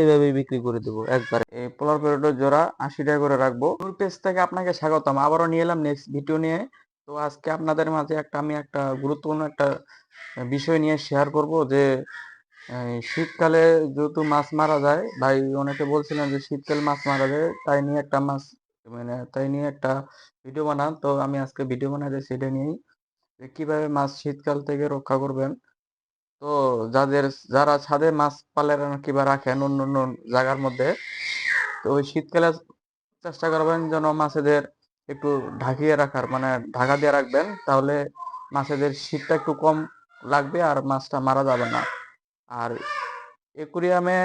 এইভাবেই বিক্রি করে দেবো এই পোলার জোড়া আশি টাকা করে রাখব। থেকে আপনাকে স্বাগতম। আবারও নিয়ে এলাম নেক্সট ভিডিও নিয়ে। তো আজকে আপনাদের মাঝে একটা, আমি একটা গুরুত্বপূর্ণ একটা বিষয় নিয়ে শেয়ার করব যে শীতকালে যেহেতু মাছ মারা যায়, ভাই অনেকে বলছিলেন যে শীতকালে মাছ মারা যায়, তাই নিয়ে একটা মাছ মানে তাই নিয়ে একটা ভিডিও বানান। তো আমি আজকে ভিডিও বানাতে সেটা নিয়েই, যে কীভাবে মাছ শীতকাল থেকে রক্ষা করবেন। তো যাদের, যারা ছাদে মাছ পালেন কিংবা রাখেন অন্য অন্য জায়গার মধ্যে, তো ওই শীতকালে চেষ্টা করবেন যেন মাছেদের একটু ঢাকিয়ে রাখার মানে ঢাকা দিয়ে রাখবেন, তাহলে মাছেদের শীতটা একটু কম লাগবে আর মাছটা মারা যাবে না। আর একুরিয়ামে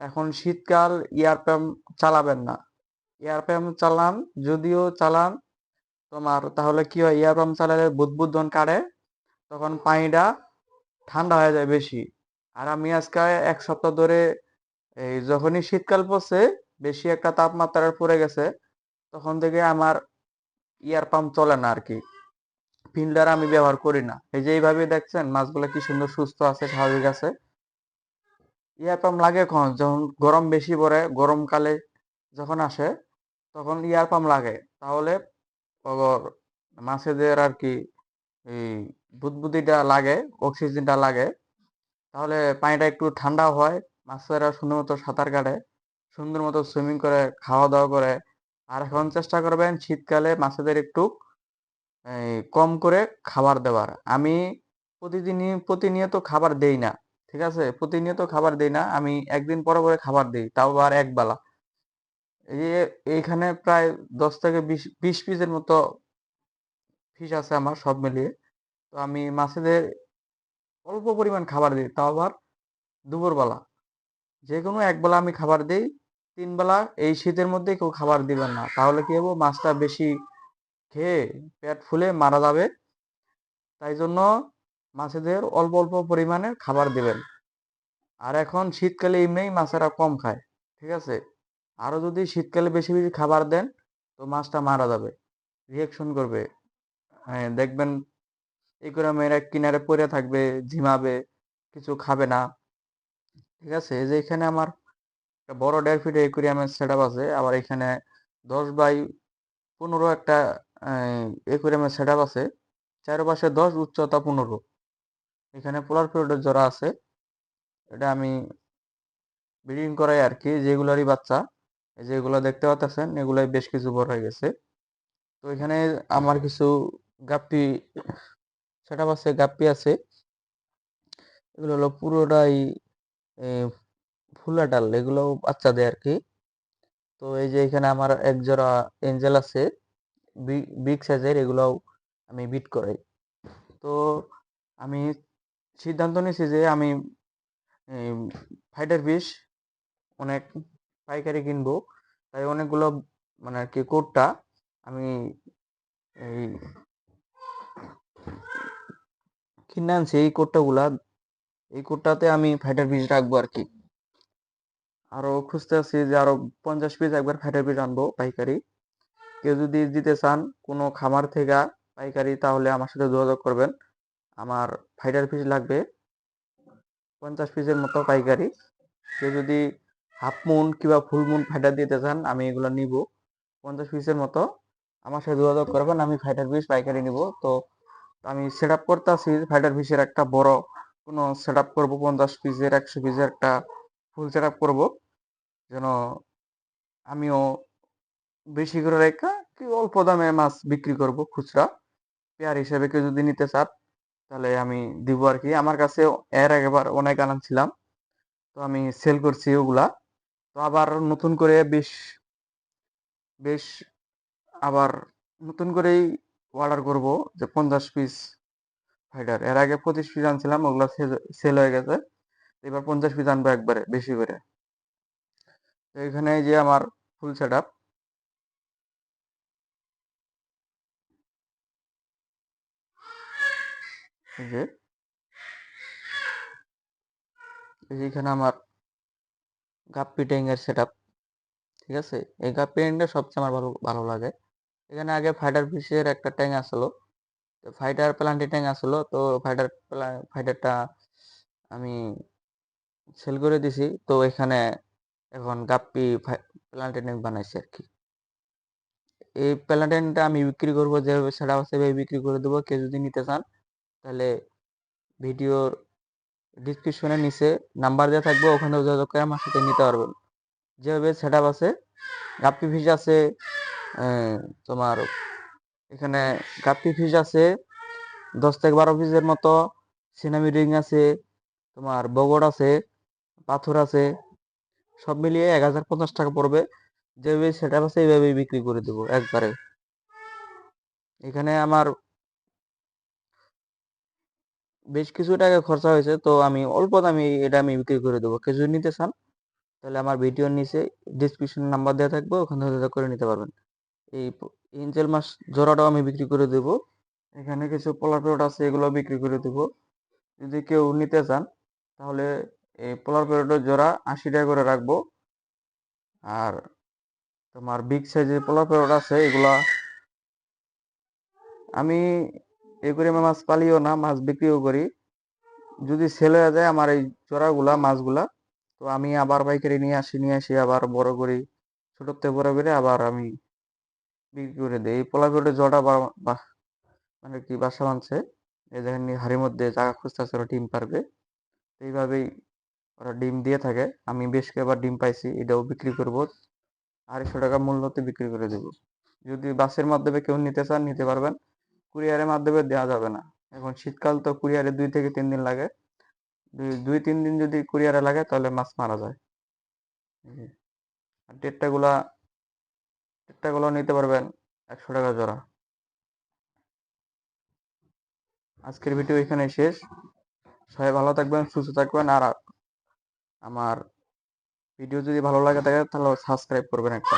এখন শীতকাল এয়ার পাম্প চালাবেন না। এয়ার পাম্প চালান, যদিও চালান, তোমার তাহলে কি হয় এয়ার পাম্প চালালে বুদবুদ যখন কাটে তখন পানিটা ঠান্ডা হয়ে যায় বেশি। আর আমি আজকে এক সপ্তাহ ধরে এই যখনই শীতকাল পড়ছে, বেশি একটা তাপমাত্রা পড়ে গেছে, তখন থেকে আমার ইয়ার পাম্প চলে না আর কি ফিল্টার আমি ব্যবহার করি না। এই যে এইভাবে দেখছেন, মাছগুলো কি সুন্দর সুস্থ আছে, স্বাভাবিক আছে? ইয়ার পাম্প লাগে কখন যখন গরম বেশি পড়ে, গরমকালে যখন আসে, তখন ইয়ার পাম্প লাগে। তাহলে মাছেদের আর কি এই বুদবুদিটা লাগে, অক্সিজেনটা লাগে, তাহলে পানিটা একটু ঠান্ডা হয়, মাছেরা সুন্দর মতো সাঁতার কাটে, সুন্দর মতো সুইমিং করে খাওয়া দাওয়া করে, আর এখন চেষ্টা করবেন শীতকালে মাছেদের একটু কম করে খাবার দেওয়ার। আমি প্রতিদিনই, প্রতিনিয়ত খাবার দেই না, ঠিক আছে? প্রতিনিয়ত খাবার দেই না, আমি একদিন পরে পরে খাবার দিই, তাও আবার এক বেলা। এই এইখানে প্রায় দশ থেকে বিশ বিশ পিসের মতো ফিশ আছে আমার, সব মিলিয়ে। তো আমি মাছেদের অল্প পরিমাণ খাবার দিই, তাও আবার দুপুরবেলা। যে কোনো একবেলা আমি খাবার দিই তিন বেলা এই শীতের মধ্যে কেউ খাবার দিবেন না। তাহলে কি হব? মাছটা বেশি খেয়ে পেট ফুলে মারা যাবে। তাই জন্য মাছেদের অল্প অল্প পরিমাণে খাবার দিবেন। আর এখন শীতকালে এমনিই মাছেরা কম খায়, ঠিক আছে? আরও যদি শীতকালে বেশি বেশি খাবার দেন, তো মাছটা মারা যাবে রিয়াকশন করবে। হ্যাঁ দেখবেন এই করে মেয়েরা কিনারে পড়ে থাকবে, ঝিমাবে, কিছু খাবে না। ঠিক আছে? যে এখানে আমার বড় দেড় ফিট একুরিয়ামের সেট আপ আছে। আবার এখানে দশ বাই পনেরো একটা একুরিয়ামের সেট আপ আছে। চারপাশে দশ, উচ্চতা পনেরো। এখানে পোলার পিরিয়ডের জোড়া আছে। এটা আমি ব্রিডিং করাই আর কি যেগুলোরই বাচ্চা। যেগুলো দেখতে পাচ্ছেন, এগুলাই বেশ কিছু বড় হয়ে গেছে। তো এখানে আমার কিছু গাপ্পি, সেট আছে গাপ্পি আছে। এগুলো হলো পুরোটাই ফুলা ডাল, এগুলো বাচ্চা দেয় আর কি তো এই যে এখানে আমার এক জোড়া এঞ্জেল আছে বিগ সাইজের এগুলোও আমি বিট করাই। তো আমি সিদ্ধান্ত নিয়েছি যে আমি ফাইটার ফিশ অনেক পাইকারি কিনবো। তাই অনেকগুলো মানে আর কি কোটটা আমি এই কিনে এই কোটটাগুলা? এই কোটটাতে আমি ফাইটার পিস রাখব আর কি। আরও খুঁজতে আছি যে আরও পঞ্চাশ পিস একবার ফাইটার পিস আনব পাইকারি। কেউ যদি দিতে চান কোনো খামার থেকে পাইকারি, তাহলে আমার সাথে যোগাযোগ করবেন। আমার ফাইটার পিস লাগবে পঞ্চাশ পিসের মতো পাইকারি। কেউ যদি হাফ মুন কিংবা ফুল মুন ফাইটার দিতে চান, আমি এগুলো নিব। পঞ্চাশ পিসের মতো। আমার সাথে যোগাযোগ করবেন, আমি ফাইটার পিস পাইকারি নিব। তো আমি সেট আপ করতেছি ফাইটার পিসের একটা বড় কোনো সেট আপ করব, পঞ্চাশ পিসের একশো পিসের একটা ফুল সেট আপ করব। যেন আমিও বেশি করে রেখা কি অল্প দামে মাছ বিক্রি করব খুচরা। পেয়ার হিসেবে কেউ যদি নিতে চান, তাহলে আমি দিব আর কি। আমার কাছে এর একবার অনেক আনছিলাম, তো আমি সেল করছি ওগুলা। তো আবার নতুন করে বেশ বেশ আবার নতুন করেই অর্ডার করব যে পঞ্চাশ পিস ফাইটার এর আগে পঁচিশ পিস আনছিলাম, ওগুলো সেল হয়ে গেছে। এবার পঞ্চাশ পিস আনব একবারে, বেশি করে। তো এখানে যে আমার ফুল সেট আপ যে। আমার গাপ্পি ট্যাঙ্গের সেট আপ ঠিক আছে? এই গাপ্পি ট্যাঙ্কটা সবচেয়ে আমার ভালো ভালো লাগে। এখানে আগে ফাইটার ফিশের একটা ট্যাঙ্ক আসলো। তো ফাইটার প্লান্টি ট্যাঙ্ক আসলো। তো ফাইটার ফাইটারটা আমি সেল করে দিছি। তো এখানে এখন গাপ্পি প্লান্টেনিক বানাইছি আর কি। এই প্লান্টেনটা আমি বিক্রি করব যেভাবে সেটা সেভাবে বিক্রি করে দেবো। কেউ যদি নিতে চান, তাহলে ভিডিওর ডিসক্রিপশনের নিচে নাম্বার দেওয়া থাকবে। ওখানে যোগাযোগ করে আমার সাথে নিতে পারবেন। যেভাবে সেট আছে গাপ্পি ফিশ আছে তোমার এখানে গাপ্পি ফিশ আছে, দশ থেকে বারো পিসের মতো সিনামি রিং আছে, তোমার বগড় আছে, পাথর আছে, সব মিলিয়ে এক হাজার পঞ্চাশ টাকা পড়বে, যেভাবে সেটা আছে এইভাবে বিক্রি করে দেবো একবারে। এখানে আমার বেশ কিছু টাকা খরচা হয়েছে, তো আমি অল্প দামে এটা আমি বিক্রি করে দেবো। কিছু নিতে চান, তাহলে আমার ভিডিওর নিচে ডিসক্রিপশন নাম্বার দেওয়া থাকবে, ওখান থেকে করে নিতে পারবেন। এই এঞ্জেল মাছ জোড়াটাও আমি বিক্রি করে দেব। এখানে কিছু পোলার প্যারট আছে, এগুলো বিক্রি করে দেব। যদি কেউ নিতে চান, তাহলে এই পোলার প্যারটের জোড়া আশি টাকা করে রাখব। আর তোমার বিগ সাইজের পোলার প্যারট আছে, এগুলা আমি একুরিয়ামে মাছ পালিও না, মাছ বিক্রিও করি। যদি সেল হয়ে যায় আমার এই জোড়াগুলা, মাছগুলা, তো আমি আবার পাইকারি নিয়ে আসি নিয়ে আসি আবার বড় করি থেকে বড় করে আবার আমি বিক্রি করে দিই এই পোলা পেটে জোড়া বা, বা- মানে কি বাসা বাঁধছে। এই দেখেন হাড়ির মধ্যে জায়গা খুঁজতেছে ওরা ডিম পারবে। এইভাবেই ওরা ডিম দিয়ে থাকে। আমি বেশ কয়েকবার ডিম পাইছি, এটাও বিক্রি করব। আড়াইশো টাকা মূল্যতে বিক্রি করে দেব। যদি বাসের মাধ্যমে কেউ নিতে চান, নিতে পারবেন। কুরিয়ারের মাধ্যমে দেওয়া যাবে না। এখন শীতকাল তো কুরিয়ারে দুই থেকে তিন দিন লাগে। দুই তিন দিন যদি কুরিয়ারে লাগে, তাহলে মাছ মারা যায়। আর টেট্টা গুলা টেট্টা গুলো নিতে পারবেন, একশো টাকা জোড়া। আজকের ভিডিও এখানে শেষ। সবাই ভালো থাকবেন, সুস্থ থাকবেন, আর আমার ভিডিও যদি ভালো লাগে থাকে, তাহলে সাবস্ক্রাইব করবেন একটা।